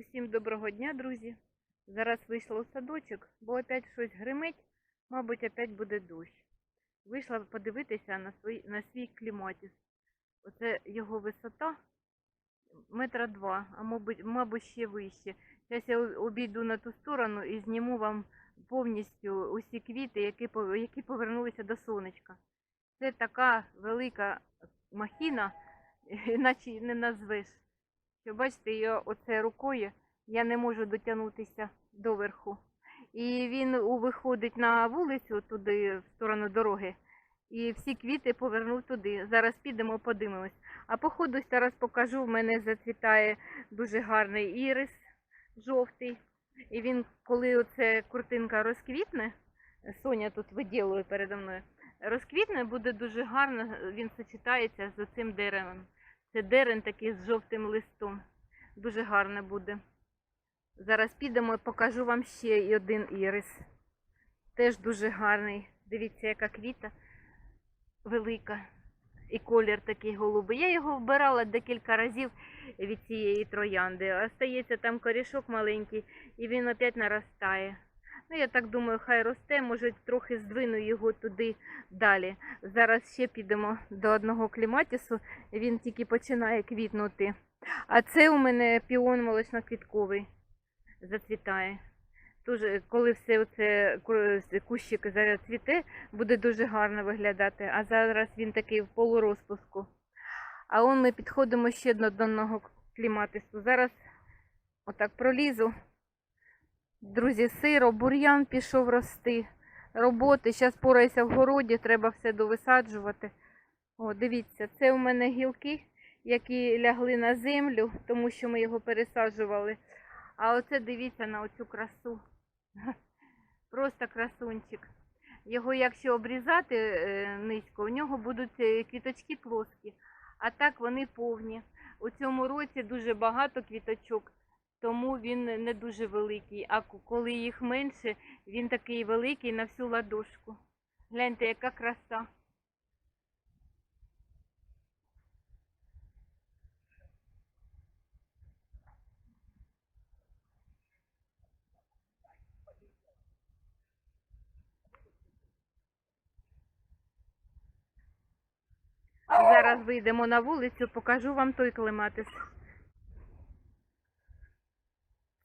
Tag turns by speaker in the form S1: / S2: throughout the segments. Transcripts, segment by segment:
S1: Усім доброго дня, друзі. Зараз вийшла у садочок, бо опять щось гримить, мабуть, опять буде дощ. Вийшла подивитися на свій, на свій кліматіс. Оце його висота метра два, а мабуть, мабуть ще вище. Зараз я обійду на ту сторону і зніму вам повністю усі квіти, які, які повернулися до сонечка. Це така велика махіна, іначе не назвеш. Що бачите, я оце рукою я не можу дотягнутися доверху. І він виходить на вулицю туди, в сторону дороги, і всі квіти повернув туди. Зараз підемо, подивимось. А по ходу зараз покажу, в мене зацвітає дуже гарний ірис жовтий. І він, коли оце куртинка розквітне, Соня тут виділує передо мною, розквітне, буде дуже гарно, він сочетається з цим деревом. Це дерен такий з жовтим листом. Дуже гарне буде. Зараз підемо і покажу вам ще один ірис. Теж дуже гарний. Дивіться, яка квіта велика. І колір такий голубий. Я його вбирала декілька разів від цієї троянди. Остається там корішок маленький, і він опять наростає. Ну, я так думаю, хай росте, може трохи здвину його туди далі. Зараз ще підемо до одного кліматісу, він тільки починає квітнути. А це у мене піон молочно-квітковий зацвітає. Дуже, коли все оце ку- кущик зацвіте, буде дуже гарно виглядати. А зараз він такий в полурозпуску. А он ми підходимо ще до одного кліматису. Зараз отак пролізу. Друзі, сиро, бур'ян пішов рости. Роботи. Зараз пораюся в городі, треба все довисаджувати. О, дивіться, це у мене гілки, які лягли на землю, тому що ми його пересаджували. А оце дивіться на оцю красу. Просто красунчик. Його, якщо обрізати е, низько, у нього будуть е, квіточки плоскі, а так вони повні. У цьому році дуже багато квіточок, тому він не дуже великий. А коли їх менше, він такий великий на всю ладошку. Гляньте, яка краса. Зараз вийдемо на вулицю, покажу вам той клематис.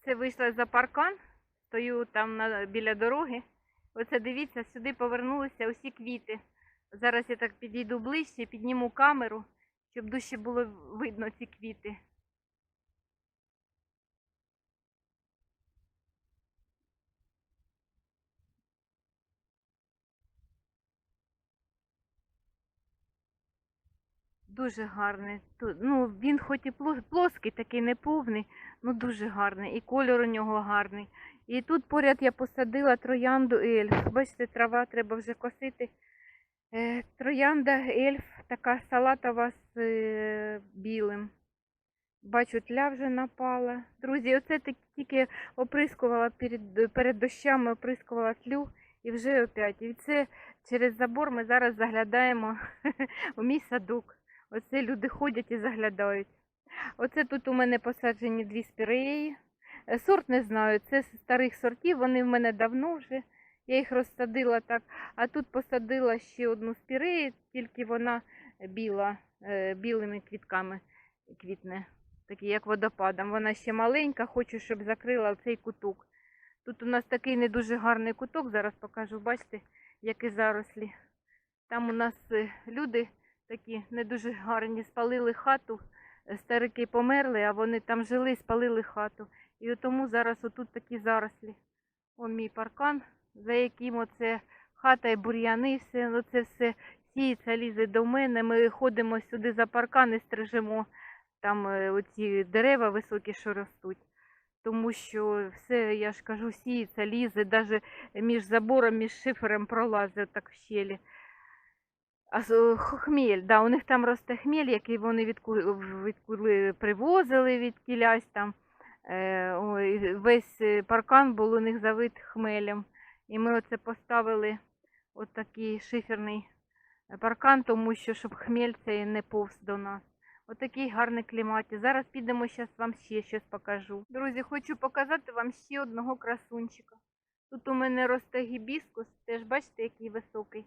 S1: Це вийшла за паркан, стою там на, біля дороги. Оце дивіться, сюди повернулися усі квіти. Зараз я так підійду ближче, підніму камеру, щоб дужче було видно ці квіти. Дуже гарний. Ну, він хоч і плоский, такий неповний, ну дуже гарний. І кольор у нього гарний. І тут поряд я посадила троянду ельф. Бачите, трава треба вже косити. Е, троянда ельф, така салатова з е, білим. Бачу, тля вже напала. Друзі, оце тільки оприскувала перед, перед дощами, оприскувала тлю і вже опять. І це через забор ми зараз заглядаємо у мій садок. Оце люди ходять і заглядають. Оце тут у мене посаджені дві спіреї. Сорт не знаю, це з старих сортів, вони в мене давно вже. Я їх розсадила так. А тут посадила ще одну спірею, тільки вона біла, е, білими квітками квітне, такі як водопадом. Вона ще маленька, хочу, щоб закрила цей куток. Тут у нас такий не дуже гарний куток, зараз покажу, бачите, які зарослі. Там у нас е, люди такі не дуже гарні, спалили хату, е, старики померли, а вони там жили, спалили хату. І тому зараз отут такі зарослі. Он мій паркан, за яким оце хата і бур'яни, все, ну це все сіється, лізе до мене. Ми ходимо сюди за паркан і стрижемо там е, оці дерева високі, що ростуть. Тому що все, я ж кажу, сіється, лізе, навіть між забором, між шифером пролазить так в щелі. А хмель, да, у них там росте хмель, який вони відкули, відкули привозили від кілясь там. Е, весь е, паркан був у них завит хмелем. І ми оце поставили отакий шиферний паркан, тому що щоб хмель цей не повз до нас. Отакий гарний кліматі. Зараз підемо, зараз вам ще щось покажу. Друзі, хочу показати вам ще одного красунчика. Тут у мене росте гібіскус, теж бачите, який високий.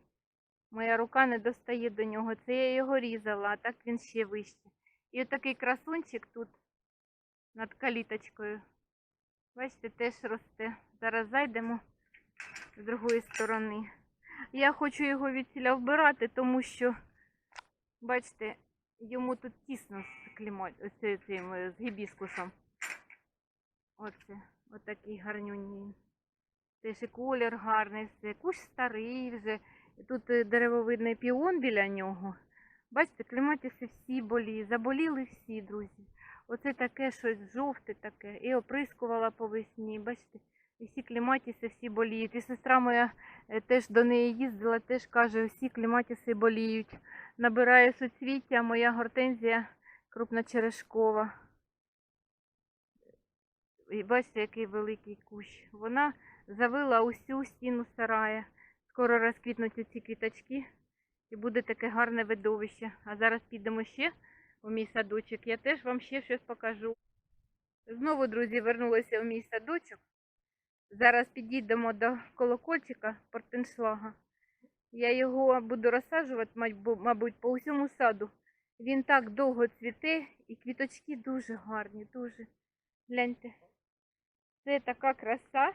S1: Моя рука не достає до нього. Це я його різала, а так він ще вище. І отакий красунчик тут над каліточкою. Бачите, теж росте. Зараз зайдемо з другої сторони. Я хочу його відсіля вбирати, тому що, бачите, йому тут тісно з цим, е, з гібіскусом. Оце, отакий гарнюній. Теж і колір гарний, все. Кущ старий вже. Тут е, деревовидний піон біля нього. Бачите, кліматиси всі болі, заболіли всі, друзі. Оце таке щось жовте таке. І оприскувала по весні. Бачите, і всі кліматиси всі боліють. І сестра моя е, теж до неї їздила, теж каже, всі кліматиси боліють. Набирає суцвіття моя гортензія крупночерешкова. І бачите, який великий кущ. Вона завила усю стіну сарая. Скоро розквітнуть ці квіточки і буде таке гарне видовище. А зараз підемо ще у мій садочок. Я теж вам ще щось покажу. Знову, друзі, вернулися в мій садочок. Зараз підійдемо до колокольчика портеншлага. Я його буду розсаджувати, мабуть, по усьому саду. Він так довго цвіте і квіточки дуже гарні, дуже. Гляньте. Це така краса.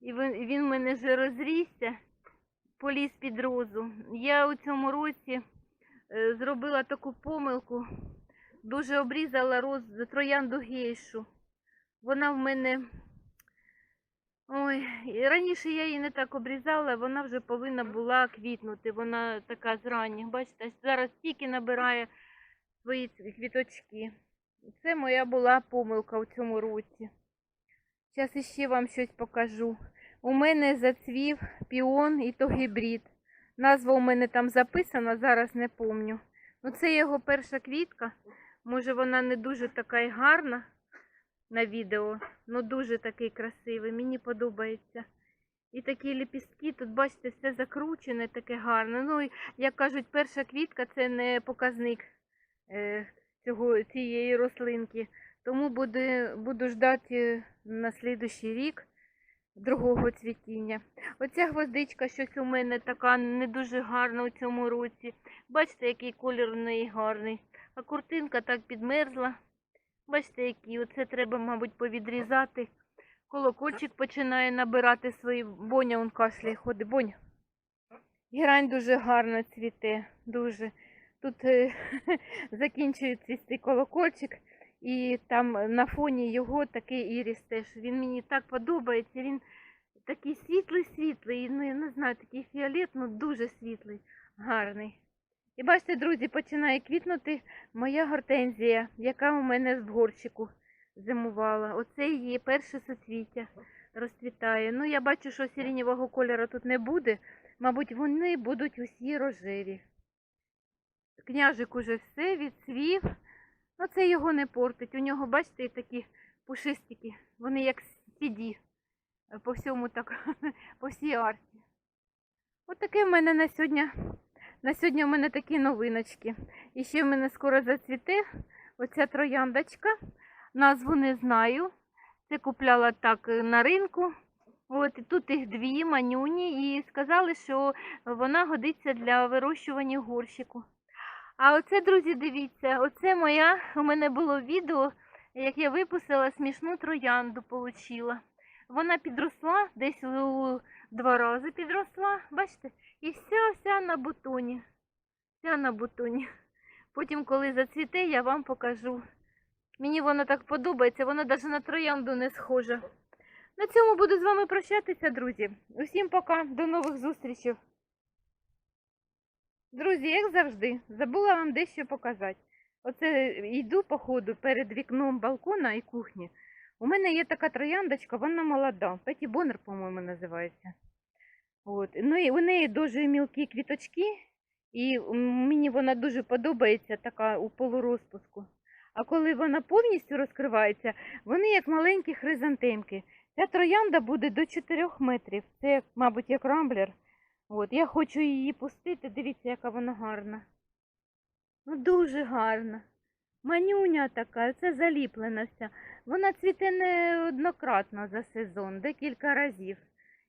S1: І він, в мене вже розрісся, поліз під розу. Я у цьому році е, зробила таку помилку, дуже обрізала роз, троянду гейшу. Вона в мене. Ой, раніше я її не так обрізала, вона вже повинна була квітнути. Вона така зрання. Бачите, зараз тільки набирає свої квіточки. Це моя була помилка у цьому році. Зараз іще вам щось покажу. У мене зацвів піон і то гібрид. Назва у мене там записана, зараз не помню. Ну, це його перша квітка. Може вона не дуже така й гарна на відео, але дуже такий красивий. Мені подобається. І такі ліпістки, тут, бачите, все закручене, таке гарне. Ну, як кажуть, перша квітка це не показник е, цього, цієї рослинки. Тому буду, буду ждати на слідущий рік другого цвітіння. Оця гвоздичка щось у мене така не дуже гарна у цьому році. Бачите, який колір у неї гарний. А куртинка так підмерзла. Бачите, які. Оце треба, мабуть, повідрізати. Колокольчик починає набирати свої. Боня он кашляє ходить. Боня. Герань дуже гарно цвіте. Дуже. Тут е, закінчує цвісти колокольчик. І там на фоні його такий іріс теж. Він мені так подобається. Він такий світлий-світлий. Ну, я не знаю, такий фіолет, ну дуже світлий, гарний. І бачите, друзі, починає квітнути моя гортензія, яка у мене в горщику зимувала. Оце її перше соцвіття розцвітає. Ну, я бачу, що сиренєвого кольору тут не буде. Мабуть, вони будуть усі рожеві. Княжик уже все відцвів. Ну, це його не портить. У нього, бачите, такі пушистики. Вони як сіді по всьому так, по всій арці. От таке в мене на сьогодні. На сьогодні у мене такі новиночки. І ще в мене скоро зацвіте оця трояндочка. Назву не знаю. Це купляла так е, на ринку. От тут їх дві манюні, і сказали, що вона годиться для вирощування горщику. А оце, друзі, дивіться, оце моя, у мене було відео, як я випустила смішну троянду, получила. Вона підросла, десь у два рази підросла, бачите, і вся вся на бутоні. Вся на бутоні. Потім, коли зацвіте, я вам покажу. Мені вона так подобається, вона навіть на троянду не схожа. На цьому буду з вами прощатися, друзі. Усім пока, до нових зустрічей. Друзі, як завжди, забула вам дещо показати. Оце йду по ходу перед вікном балкона і кухні. У мене є така трояндочка, вона молода. Петі Боннер, по-моєму, називається. От. Ну і у неї дуже мілкі квіточки, і мені вона дуже подобається така у полурозпуску. А коли вона повністю розкривається, вони як маленькі хризантемки. Ця троянда буде до 4 метрів. Це, мабуть, як рамблер. От, я хочу її пустити, дивіться, яка вона гарна. Ну дуже гарна. Манюня така, це заліплена вся. Вона цвіте неоднократно за сезон, декілька разів.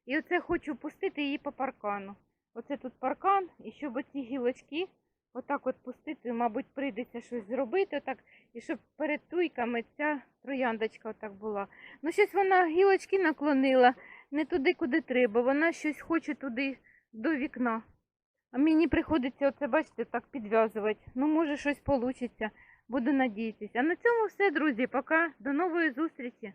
S1: І оце хочу пустити її по паркану. Оце тут паркан, і щоб оці гілочки отак от пустити, мабуть, прийдеться щось зробити, отак, і щоб перед туйками ця трояндочка отак була. Ну, щось вона гілочки наклонила не туди, куди треба. Вона щось хоче туди до вікна. А мені приходиться оце, бачите, так підв'язувати. Ну, може, щось вийде. Буду надіятися. А на цьому все, друзі. Пока. До нової зустрічі.